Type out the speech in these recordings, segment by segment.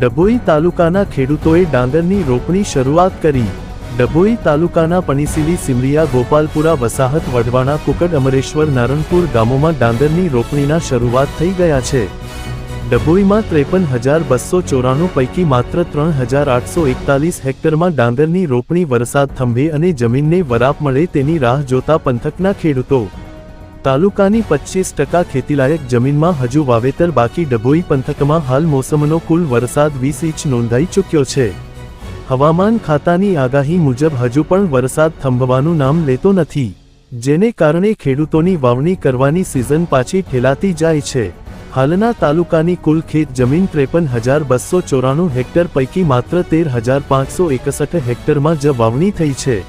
ડભોઈ તાલુકાના ખેડૂતોએ ડાંગરની રોપણી શરૂઆત કરી. ડભોઈ તાલુકાના પણીસીલી સિમરિયા, ગોપાલપુરા, વસાહત, વઢવાણા, કુકડ, અમરેશ્વર, નારણપુર ગામોમાં ડાંગરની રોપણીના શરૂઆત થઈ ગયા છે. ડભોઈમાં ત્રેપન હજાર બસો ચોરાણું પૈકી માત્ર ત્રણ હજાર આઠસો એકતાલીસ હેક્ટરમાં ડાંગરની રોપણી વરસાદ થંભે અને જમીનને વરાપ મળે તેની રાહ જોતા પંથકના ખેડૂતો તાલુકાની પચીસ ટકા ખેતીલાયક જમીનમાં હજુ વાવેતર બાકી ડભોઈ પંથકમાં હાલ મોસમનો કુલ વરસાદ વીસ ઇંચ નોંધાઈ ચૂક્યો છે. હવામાન ખાતાની આગાહી મુજબ હજુ પણ વરસાદ થંભવાનું નામ લેતો નથી, જેને કારણે ખેડૂતોની વાવણી કરવાની સિઝન પાછી ઠેલાતી જાય છે. હાલના તાલુકાની કુલ ખેત જમીન ત્રેપન હજાર બસો ચોરાણું હેક્ટર પૈકી માત્ર તેર હજાર પાંચસો એકસઠ હેક્ટરમાં જ વાવણી થઈ છે.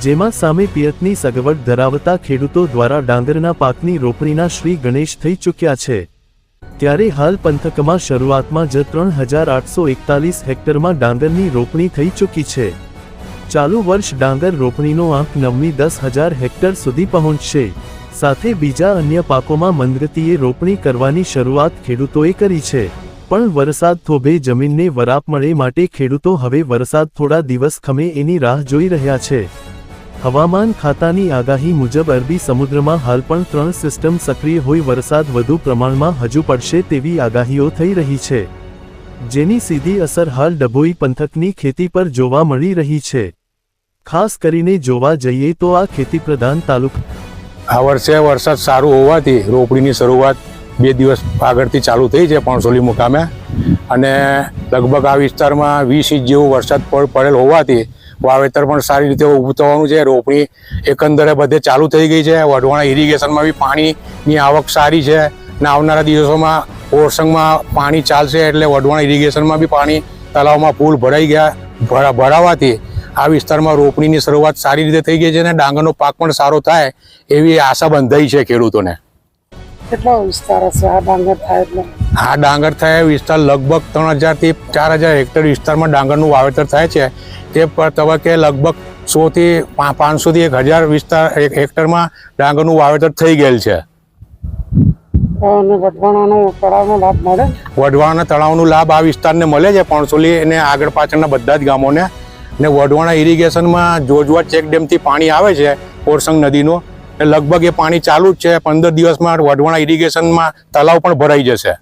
જેમાં સામે પિયતની સગવડ ધરાવતા ખેડૂતો દ્વારા ડાંગરના પાકની રોપણીના શ્રી ગણેશ થઈ ચૂક્યા છે. ત્યારે હાલ પંથકમાં શરૂઆતમાં જ ત્રણ હજાર આઠસો એકતાલીસ હેક્ટરમાં ડાંગરની રોપણી થઈ ચૂકી છે. ચાલુ વર્ષ ડાંગર રોપણીનો આંક નવમી દસ હજાર હેક્ટર સુધી પહોંચશે. સાથે બીજા અન્ય પાકોમાં મંદગતિએ રોપણી કરવાની શરૂઆત ખેડૂતોએ કરી છે. પણ વરસાદ થોભે જમીનને વરાપ મળે માટે ખેડૂતો હવે વરસાદ થોડા દિવસ ખમે એની રાહ જોઈ રહ્યા છે. હવામાન ખાતાની આગાહી મુજબ અરબી સમુદ્રમાં હાલ પણ ત્રણ સિસ્ટમ સક્રિય હોઈ વરસાદ વધુ પ્રમાણમાં હજુ પડશે તેવી આગાહીઓ થઈ રહી છે. જેની સીધી અસર હાલ ડભોઈ પંથકની ખેતી પર જોવા મળી રહી છે. ખાસ કરીને જોવા જઈએ તો આ ખેતી પ્રધાન તાલુકા આ વર્ષે વરસાદ સારો હોવાથી રોપણીની શરૂઆત બે દિવસ આગળથી ચાલુ થઈ છે પણસોલી મુકામે. અને લગભગ આ વિસ્તારમાં વીસ ઇંચ જેવો વરસાદ પડ- પડેલ હોવાથી વાવેતર પણ સારી રીતે ઊભું થવાનું છે. રોપણી એકંદરે બધે ચાલુ થઈ ગઈ છે. વઢવાણા ઇરિગેશનમાં બી પાણીની આવક સારી છે અને આવનારા દિવસોમાં ઓરસંગમાં પાણી ચાલશે એટલે વઢવાણા ઇરિગેશનમાં બી પાણી તળાવમાં ફૂલ ભરાઈ ગયા. ભરાવાથી આ વિસ્તારમાં રોપણીની શરૂઆત સારી રીતે થઈ ગઈ છે અને ડાંગરનો પાક પણ સારો થાય એવી આશા બંધાઈ છે ખેડૂતોને. કેટલો વિસ્તાર હશે આ ડાંગર થાય એટલે? આ ડાંગર થાય વિસ્તાર લગભગ ત્રણ હજારથી ચાર હજાર હેક્ટર વિસ્તારમાં ડાંગરનું વાવેતર થાય છે. તે પર તબક્કે લગભગ સોથી પાંચસોથી એક હજાર વિસ્તાર એક હેક્ટરમાં ડાંગરનું વાવેતર થઈ ગયેલ છે. વઢવાણા તળાવનો લાભ આ વિસ્તારને મળે છે. પણસોલી અને આગળ પાછળના બધા જ ગામોને. ને વઢવાણા ઇરિગેશનમાં જોજવા ચેક ડેમથી પાણી આવે છે. ઓરસંગ નદીનું. લગભગ એ પાણી ચાલુ જ છે. પંદર દિવસમાં વઢવાણા ઇરિગેશનમાં તળાવ પણ ભરાઈ જશે.